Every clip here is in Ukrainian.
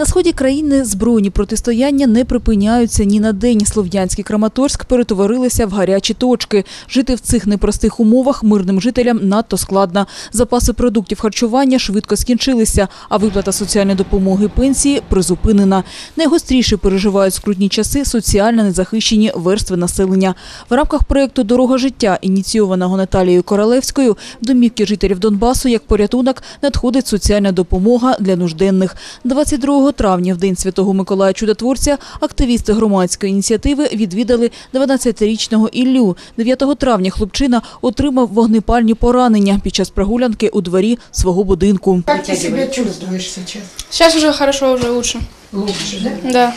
На сході країни збройні протистояння не припиняються ні на день. Слов'янськ і Краматорськ перетворилися в гарячі точки. Жити в цих непростих умовах мирним жителям надто складно. Запаси продуктів харчування швидко скінчилися, а виплата соціальної допомоги пенсії призупинена. Найгостріше переживають скрутні часи соціально незахищені верстви населення. В рамках проєкту Дорога життя, ініційованого Наталією Королевською, домівки жителів Донбасу як порятунок надходить соціальна допомога для нужденних. 22 травня, в день Святого Миколая Чудотворця, активісти громадської ініціативи відвідали 12-річного Іллю. 9 травня хлопчина отримав вогнепальні поранення під час прогулянки у дворі свого будинку. Як ти себе чувствуєш зараз? Зараз вже добре, вже лучше. Лучше, да? Да,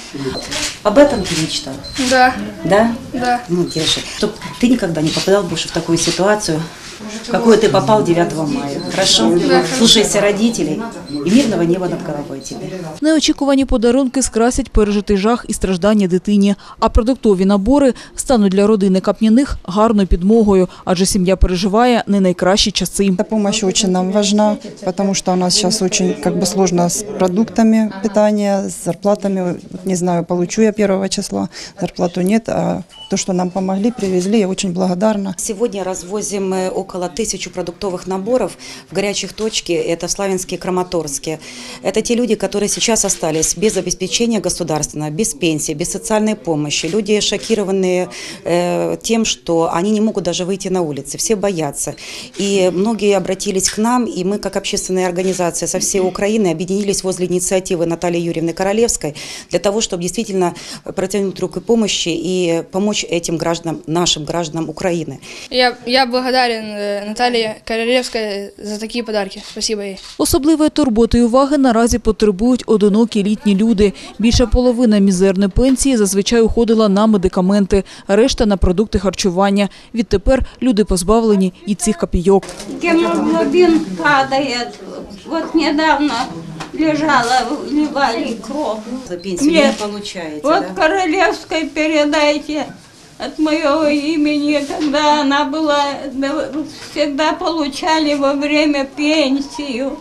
Об этом ты мечтал? да, Да? да. Ну, держи. Чтоб ты никогда не попадал больше в такую ситуацию, в какую ты попал 9 мая. Хорошо? Слушайся родителей и мирного неба над головой тебе. Неочікувані подарунки скрасять пережитий жах і страждання дитині, а продуктові набори стануть для родини Капніних гарною підмогою, адже сім'я переживає не найкращі часи. Эта помощь очень нам важна, потому что у нас сейчас очень как бы сложно с продуктами питания, с зарплатами. Не знаю, получу я первого числа, зарплату нет, а то, что нам помогли, привезли, я очень благодарна. Сегодня развозим э, около тысячи продуктовых наборов в горячих точки. Это в Славянске Краматорске. Это те люди, которые сейчас остались без обеспечения государственного, без пенсии, без социальной помощи. Люди шокированные э, тем, что они не могут даже выйти на улицы. Все боятся. И многие обратились к нам, и мы, как общественная организация со всей Украины, объединились возле инициативы Натальи Юрьевны Королевской для того, чтобы действительно протянуть руку помощи и помочь этим гражданам, нашим гражданам Украины. Я, я благодарен э, Наталье Королевской за такие подарки. Спасибо ей. Особливої турботи і уваги наразі потребують одинокі літні люди. Більша половина мізерної пенсії зазвичай уходила на медикаменти, решта – на продукти харчування. Відтепер люди позбавлені і цих копійок. Гемоглобин падает. Вот недавно лежала, вливали кровь. За пенсию Нет. не получаете, Вот да? Королевской передайте от моего имени, когда она была, да, всегда получали во время пенсию,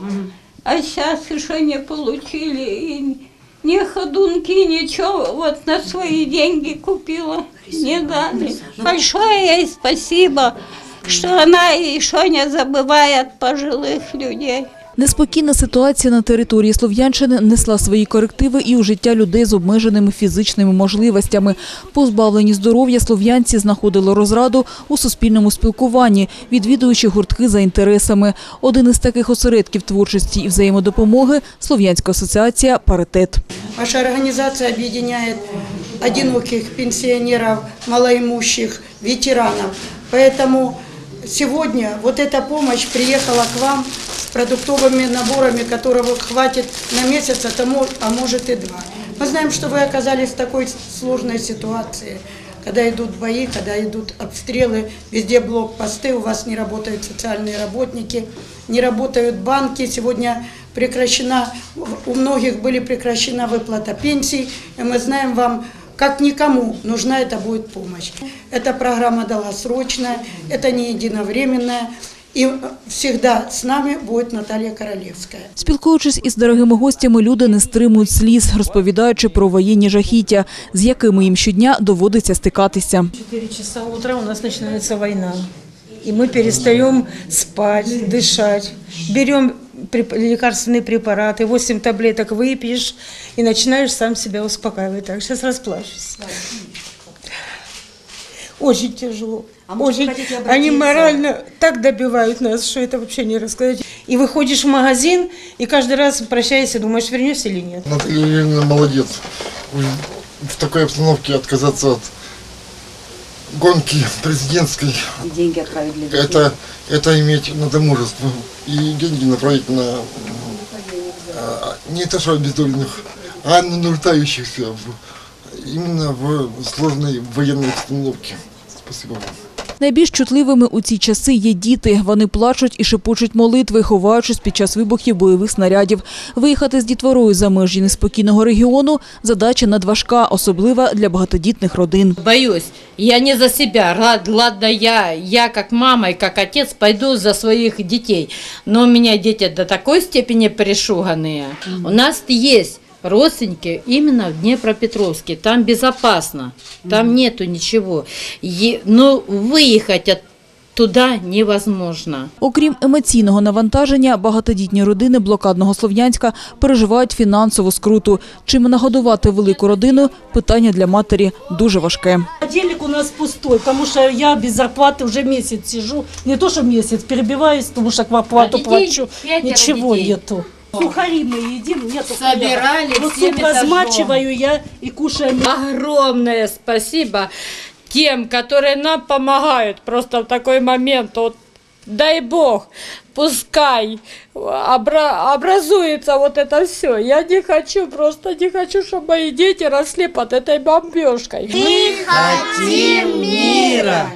а сейчас еще не получили. И ни ходунки, ничего, вот на свои деньги купила, не дали. Большое ей спасибо, что она еще не забывает пожилых людей. Неспокійна ситуація на території Слов'янщини несла свої корективи і у життя людей з обмеженими фізичними можливостями. Позбавлені здоров'я слов'янці знаходили розраду у суспільному спілкуванні, відвідуючи гуртки за інтересами. Один із таких осередків творчості і взаємодопомоги – Слов'янська асоціація «Паритет». Ваша организация объединяет одиноких пенсионеров, малоимущих, ветеранов. Поэтому сегодня вот эта помощь приехала к вам с Продуктовыми наборами, которого хватит на месяц, а, тому, а может и два. Мы знаем, что вы оказались в такой сложной ситуации, когда идут бои, когда идут обстрелы, везде блокпосты, у вас не работают социальные работники, не работают банки. Сегодня прекращена, у многих были прекращена выплата пенсий, и мы знаем вам, как никому нужна эта будет помощь. Эта программа долгосрочная, это не единовременная, и всегда с нами будет Наталья Королевская. Спілкуючись із дорогими гостями, люди не стримують сліз, розповідаючи про воєнні жахіття, з якими їм щодня доводиться стикатися. 4 часа утра у нас начинается война. И мы перестаем спать, дышать. Берем преп- лекарственные препараты, 8 таблеток выпьешь и начинаешь сам себя успокаивать. Так, сейчас расплачусь. Очень тяжело. А Очень. Они морально так добивают нас, что это вообще не рассказать. И выходишь в магазин, и каждый раз прощаешься, думаешь, вернешься или нет. Наталья Юрьевна молодец. В такой обстановке отказаться от гонки президентской, Деньги отправить для детей. это, это иметь надо мужество. И деньги направить на не то что обездоленных, а на нуждающихся в- именно в сложной военной обстановке. Спасибо вам. Найбільш чутливими у ці часи є діти. Вони плачуть і шепочуть молитви, ховаючись під час вибухів бойових снарядів. Виїхати з дітворою за межі неспокійного регіону – задача надважка, особлива для багатодітних родин. Боюсь, я не за себя, Рад- ладно, я, я как мама и как отец пойду за своих детей, но у меня дети до такой степени перешуганные. У нас есть родственники именно в Днепропетровске. Там безопасно, там нету ничего. Е- но выехать от туда невозможно. Окрім емоційного навантаження, багатодітні родини блокадного Слов'янська переживають фінансову скруту. Чим нагодувати велику родину – питання для матері дуже важке. Холодильник у нас пустой, потому что я без зарплаты уже месяц сижу. Не то, что месяц, перебиваюсь, потому что квартплату плачу. Ничего нету. Сухари мы едим, нету Собирали хлеба. Вот всем суп этажом. размачиваю я и кушаем. Огромное спасибо тем, которые нам помогают просто в такой момент. Вот, дай Бог, пускай обра- образуется вот это все. Я не хочу, просто не хочу, чтобы мои дети росли под этой бомбежкой. Хотим мира!